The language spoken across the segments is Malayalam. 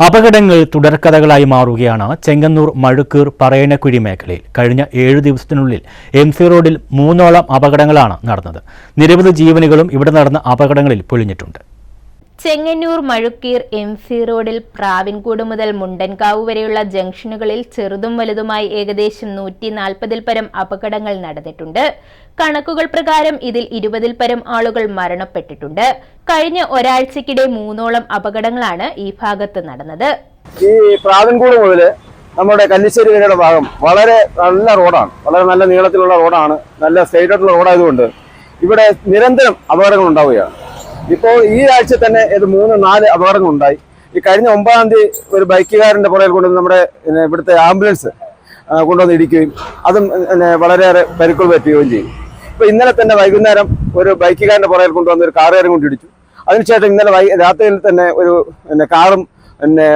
അപകടങ്ങൾ തുടർക്കഥകളായി മാറുകയാണ് ചെങ്ങന്നൂർ മഴുക്കൂർ പറയനക്കുഴി മേഖലയിൽ. കഴിഞ്ഞ ഏഴ് ദിവസത്തിനുള്ളിൽ എം സി റോഡിൽ മൂന്നോളം അപകടങ്ങളാണ് നടന്നത്. നിരവധി ജീവനുകളും ഇവിടെ നടന്ന അപകടങ്ങളിൽ പൊലിഞ്ഞിട്ടുണ്ട്. ചെങ്ങന്നൂർ മഴുക്കീർ എം സി റോഡിൽ പ്രാവിൻകൂട് മുതൽ മുണ്ടൻകാവ് വരെയുള്ള ജംഗ്ഷനുകളിൽ ചെറുതും വലുതുമായി ഏകദേശം നൂറ്റി നാൽപ്പതിൽ പരം അപകടങ്ങൾ നടന്നിട്ടുണ്ട്. കണക്കുകൾ പ്രകാരം ഇതിൽ ഇരുപതിൽ പരം ആളുകൾ മരണപ്പെട്ടിട്ടുണ്ട്. കഴിഞ്ഞ ഒരാഴ്ചക്കിടെ മൂന്നോളം അപകടങ്ങളാണ് ഈ ഭാഗത്ത് നടന്നത്. ഈ പ്രാവിൻകൂട് മുതൽ നമ്മുടെ കല്ലിശ്ശേരി വരെയുള്ള ഭാഗം വളരെ നല്ല റോഡാണ്. വളരെ നല്ല നീളത്തിലുള്ള റോഡാണ്. നല്ല സ്ട്രെയിറ്റ് ആയിട്ടുള്ള റോഡായതുകൊണ്ട് ഇവിടെ നിരന്തരം അപകടങ്ങൾ ഉണ്ടാവുകയാണ്. ഇപ്പോൾ ഈ ആഴ്ച തന്നെ ഇത് മൂന്ന് നാല് അപകടങ്ങൾ ഉണ്ടായി ഈ കഴിഞ്ഞ ഒമ്പതാം തീയതി ഒരു ബൈക്കുകാരന്റെ പുറകിൽ കൊണ്ടുവന്ന് നമ്മുടെ ഇവിടുത്തെ ആംബുലൻസ് കൊണ്ടുവന്ന് ഇടിക്കുകയും അതും വളരെയേറെ പരിക്കുകൾ പറ്റുകയും ചെയ്യും. ഇപ്പൊ ഇന്നലെ തന്നെ വൈകുന്നേരം ഒരു ബൈക്കുകാരന്റെ പുറകിൽ കൊണ്ടുവന്ന് ഒരു കാറുകാരും കൊണ്ട് ഇടിച്ചു. അതിനുശേഷം ഇന്നലെ വൈ രാത്രിയിൽ തന്നെ ഒരു പിന്നെ കാറും പിന്നെ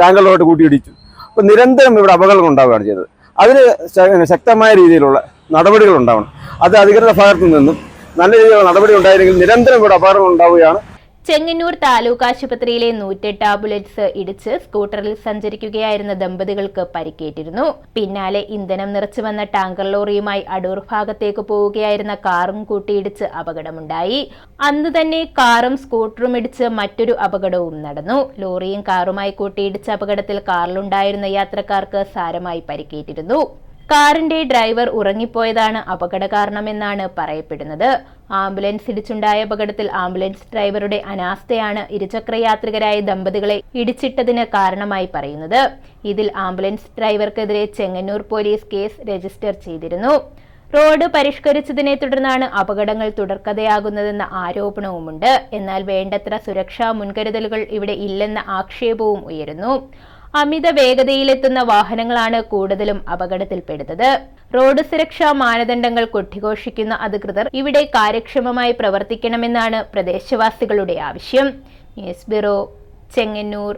ടാങ്കറിലോട്ട് കൂട്ടിയിടിച്ചു അപ്പോൾ നിരന്തരം ഇവിടെ അപകടങ്ങൾ ഉണ്ടാവുകയാണ് ചെയ്തത്. അതിന് ശക്തമായ രീതിയിലുള്ള നടപടികൾ ഉണ്ടാവണം. അത് അധികൃത ഭാഗത്തു നിന്നും നല്ല രീതിയിലുള്ള നടപടി ഉണ്ടായിരുന്നെങ്കിൽ നിരന്തരം ഇവിടെ അപകടങ്ങൾ ഉണ്ടാവുകയാണ്. ചെങ്ങന്നൂർ താലൂക്ക് ആശുപത്രിയിലെ നൂറ്റെട്ട് ആംബുലൻസ് ഇടിച്ച് സ്കൂട്ടറിൽ സഞ്ചരിക്കുകയായിരുന്ന ദമ്പതികൾക്ക് പരിക്കേറ്റിരുന്നു. പിന്നാലെ ഇന്ധനം നിറച്ചു വന്ന ടാങ്കർ ലോറിയുമായി അടൂർ ഭാഗത്തേക്ക് പോവുകയായിരുന്ന കാറും കൂട്ടിയിടിച്ച് അപകടമുണ്ടായി. അന്ന് തന്നെ കാറും സ്കൂട്ടറും ഇടിച്ച് മറ്റൊരു അപകടവും നടന്നു. ലോറിയും കാറുമായി കൂട്ടിയിടിച്ച അപകടത്തിൽ കാറിലുണ്ടായിരുന്ന യാത്രക്കാർക്ക് സാരമായി പരിക്കേറ്റിരുന്നു. കാറിന്റെ ഡ്രൈവർ ഉറങ്ങിപ്പോയതാണ് അപകട കാരണമെന്നാണ് പറയപ്പെടുന്നത്. ആംബുലൻസ് ഇടിച്ചുണ്ടായ അപകടത്തിൽ ആംബുലൻസ് ഡ്രൈവറുടെ അനാസ്ഥയാണ് ഇരുചക്രയാത്രികരായ ദമ്പതികളെ ഇടിച്ചിട്ടതിന് കാരണമായി പറയുന്നത്. ഇതിൽ ആംബുലൻസ് ഡ്രൈവർക്കെതിരെ ചെങ്ങന്നൂർ പോലീസ് കേസ് രജിസ്റ്റർ ചെയ്തിരുന്നു. റോഡ് പരിഷ്കരിച്ചതിനെ തുടർന്നാണ് അപകടങ്ങൾ തുടർക്കഥയാകുന്നതെന്ന ആരോപണവുമുണ്ട്. എന്നാൽ വേണ്ടത്ര സുരക്ഷാ മുൻകരുതലുകൾ ഇവിടെ ഇല്ലെന്ന ആക്ഷേപവും ഉയരുന്നു. അമിത വേഗതയിലെത്തുന്ന വാഹനങ്ങളാണ് കൂടുതലും അപകടത്തിൽപ്പെടുന്നത്. റോഡ് സുരക്ഷാ മാനദണ്ഡങ്ങൾ കൊട്ടിഘോഷിക്കുന്ന അധികൃതർ ഇവിടെ കാര്യക്ഷമമായി പ്രവർത്തിക്കണമെന്നാണ് പ്രദേശവാസികളുടെ ആവശ്യം. News bureau Chengannur.